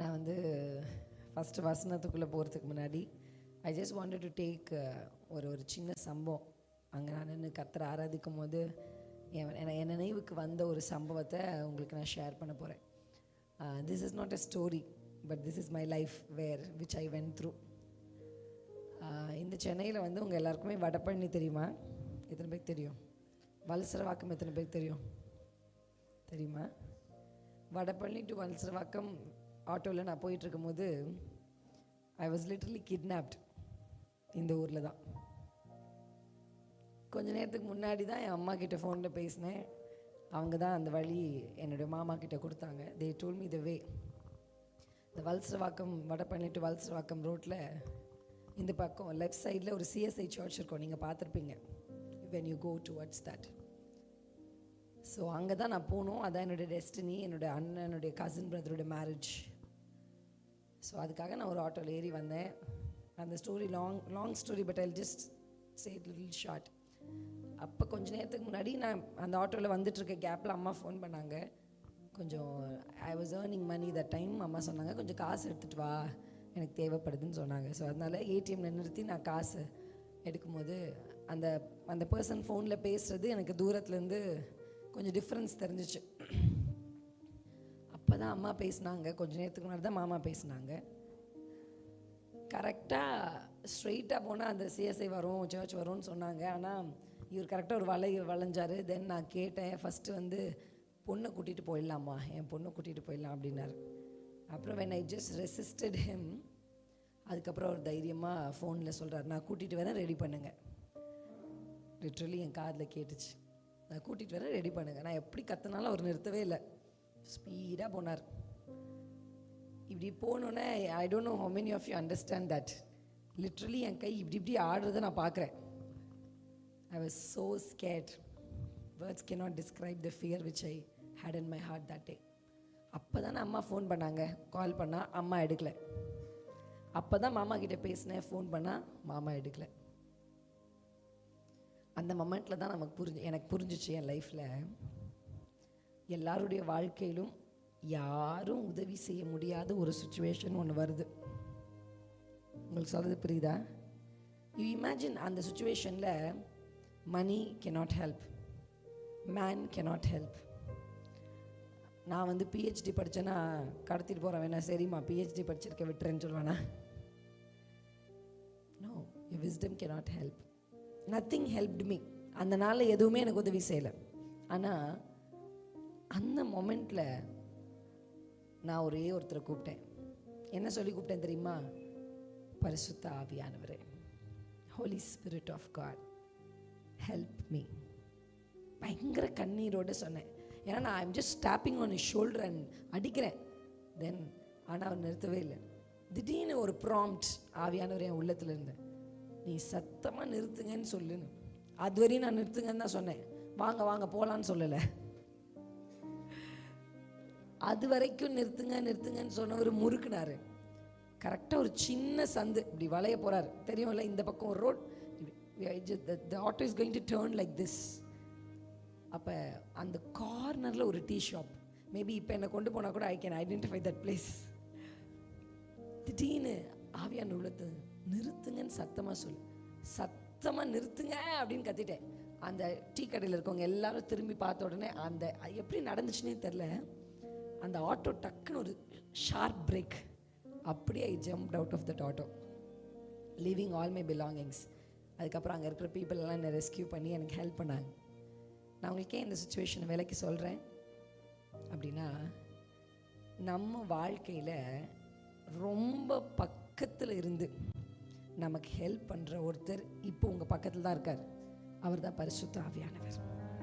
நான் வந்து ஃபஸ்ட்டு வசனத்துக்குள்ளே போகிறதுக்கு முன்னாடி I just wanted to take ஒரு ஒரு சின்ன சம்பவம். அங்கே நான் நின்று கத்தரை ஆராதிக்கும் போது என் என் நினைவுக்கு வந்த ஒரு சம்பவத்தை உங்களுக்கு நான் ஷேர் பண்ண போகிறேன் this is not a story but this is my life where which I went through இந்த சென்னையில் வந்து உங்கள் எல்லாருக்குமே வடபழனி தெரியுமா? எத்தனை பேருக்கு தெரியும்? வல்சரவாக்கம் எத்தனை பேருக்கு தெரியும்? தெரியுமா? வடபழனி டு வல்சரவாக்கம் ஆட்டோவில் நான் போயிட்டுருக்கும் போது ஐ வாஸ் லிட்டரலி கிட்னாப்ட் இந்த ஊரில் தான். கொஞ்ச நேரத்துக்கு முன்னாடி தான் என் அம்மா கிட்ட ஃபோனில் பேசினேன். அவங்க தான் அந்த வழி என்னுடைய மாமா கிட்ட கொடுத்தாங்க. தே டோல் மீ த வே இந்த வல்சரவாக்கம் வடபழனி டு வல்சரவாக்கம் ரோட்டில் இந்த பக்கம் லெஃப்ட் சைடில் ஒரு சிஎஸ்ஐ சர்ச் இருக்கும். நீங்கள் பார்த்துருப்பீங்க. When you go towards that so அங்கே தான் நான் போகணும் அதான் என்னுடைய டெஸ்டினி என்னுடைய அண்ணனுடைய கசின் பிரதருடைய மேரேஜ் ஸோ அதுக்காக நான் ஒரு ஆட்டோவில் ஏறி வந்தேன். அந்த story long long story but I just say little short அப்போ கொஞ்ச நேரத்துக்கு முன்னாடி நான் அந்த ஆட்டோவில் வந்துட்டுருக்க கேப்பில் அம்மா ஃபோன் பண்ணாங்க. கொஞ்சம் I was earning money the time அம்மா சொன்னாங்க கொஞ்சம் காசு எடுத்துகிட்டு வா. எனக்கு தேவைப்படுதுன்னு சொன்னாங்க. ஸோ அதனால் ஏடிஎம்ல நிறுத்தி நான் காசு எடுக்கும்போது அந்த அந்த பர்சன் ஃபோனில் பேசுகிறது எனக்கு தூரத்துலேருந்து கொஞ்சம் டிஃப்ரென்ஸ் தெரிஞ்சிச்சு. தான் அம்மா பேசினாங்க. கொஞ்ச நேரத்துக்கு முன்னாடி தான் மாமா பேசினாங்க. கரெக்டாக ஸ்ட்ரெயிட்டாக போனால் அந்த சிஎஸ்ஐ வரும் சர்ச் வரும்னு சொன்னாங்க. ஆனால் இவர் கரெக்டாக ஒரு வளை வளைஞ்சார். தென் நான் கேட்டேன் ஃபஸ்ட்டு வந்து பொண்ணை கூட்டிகிட்டு போயிடலாமா? என் பொண்ணை கூட்டிகிட்டு போயிடலாம் அப்படின்னாரு. அப்புறம் when I just resisted him அதுக்கப்புறம் அவர் தைரியமாக ஃபோனில் சொல்கிறார் நான் கூட்டிகிட்டு வரேன் ரெடி பண்ணுங்கள் லிட்ரலி என் காதில் கேட்டுச்சு. நான் கூட்டிகிட்டு வரேன் ரெடி பண்ணுங்க. நான் எப்படி கற்றுனாலும் அவர் நிறுத்தவே இல்லை. ஸ்பீடாக போனார். இப்படி போனோன்னே I don't know how many of you understand that literally என் கை இப்படி இப்படி ஆடுறதை நான் பார்க்குறேன். I was so scared words cannot describe the fear which I had in my heart that day அப்போ தானே அம்மா ஃபோன் பண்ணாங்க. கால் பண்ணால் அம்மா எடுக்கலை. அப்போ தான் மாமா கிட்டே பேசினேன் ஃபோன் பண்ணால் மாமா எடுக்கலை. அந்த மொமெண்ட்டில் தான் நமக்கு புரிஞ்சு எனக்கு புரிஞ்சிச்சு என் லைஃப்பில் எல்லாருடைய வாழ்க்கையிலும் யாரும் உதவி செய்ய முடியாத ஒரு சுச்சுவேஷன் ஒன்று வருது. உங்களுக்கு சொல்கிறது புரியுதா? யூ இமேஜின் அந்த சுச்சுவேஷனில் money cannot help man cannot help நான் வந்து பிஹெச்டி படித்தேன்னா கடத்திட்டு போகிறேன் வேணா சரிம்மா பிஹெச்டி படிச்சிருக்க விட்டுறேன்னு சொல்லுவேண்ணா no you wisdom cannot help nothing helped me அந்த நாளில் எதுவுமே எனக்கு உதவி செய்யலை. ஆனால் அந்த மொமெண்ட்டில் நான் ஒரே ஒருத்தரை கூப்பிட்டேன். என்ன சொல்லி கூப்பிட்டேன் தெரியுமா? பரிசுத்த ஆவியானவர் Holy Spirit of God help me பயங்கர கண்ணீரோடு சொன்னேன். ஏன்னா நான் I'm just stopping on shoulder and அடிக்கிறேன். தென் ஆனால் அவர் நிறுத்தவே இல்லை. திடீர்னு ஒரு ப்ராம்ப்ட் ஆவியானவர் என் உள்ளத்தில் இருந்து நீ சத்தமாக நிறுத்துங்கன்னு சொல்லுன்னு. அது வரையும் நான் நிறுத்துங்கன்னு தான் சொன்னேன். வாங்க வாங்க போகலான்னு சொல்லலை. அது வரைக்கும் நிறுத்துங்க நிறுத்துங்கன்னு சொன்னவர் முறுக்குனாரு. கரெக்டாக ஒரு சின்ன சந்து இப்படி வளைய போகிறார் தெரியும்ல இந்த பக்கம் ஒரு road the auto is going to turn like this அப்போ அந்த கார்னரில் ஒரு டீ ஷாப் மேபி இப்போ என்னை கொண்டு போனால் கூட I can identify that place திடீர்னு ஆவியான உள்ளத்து நிறுத்துங்கன்னு சத்தமாக சொல்லு. சத்தமாக நிறுத்துங்க அப்படின்னு கத்திட்டேன். அந்த டீ கடையில் இருக்கவங்க எல்லாரும் திரும்பி பார்த்த உடனே அந்த எப்படி நடந்துச்சுன்னே தெரில அந்த ஆட்டோ டக்குன்னு ஒரு ஷார்ப் பிரேக் அப்படியே I jump out of that auto leaving all my belongings அதுக்கப்புறம் அங்கே இருக்கிற பீப்புள் எல்லாம் என்னை ரெஸ்கியூ பண்ணி எனக்கு ஹெல்ப் பண்ணாங்க. நான் உங்களுக்கே இந்த சுச்சுவேஷனை விலைக்கு சொல்கிறேன் அப்படின்னா நம்ம வாழ்க்கையில் ரொம்ப பக்கத்தில் இருந்து நமக்கு ஹெல்ப் பண்ணுற ஒருத்தர் இப்போ உங்கள் பக்கத்தில் தான் இருக்கார். அவர் தான் பரிசுத்த ஆவியானவர்.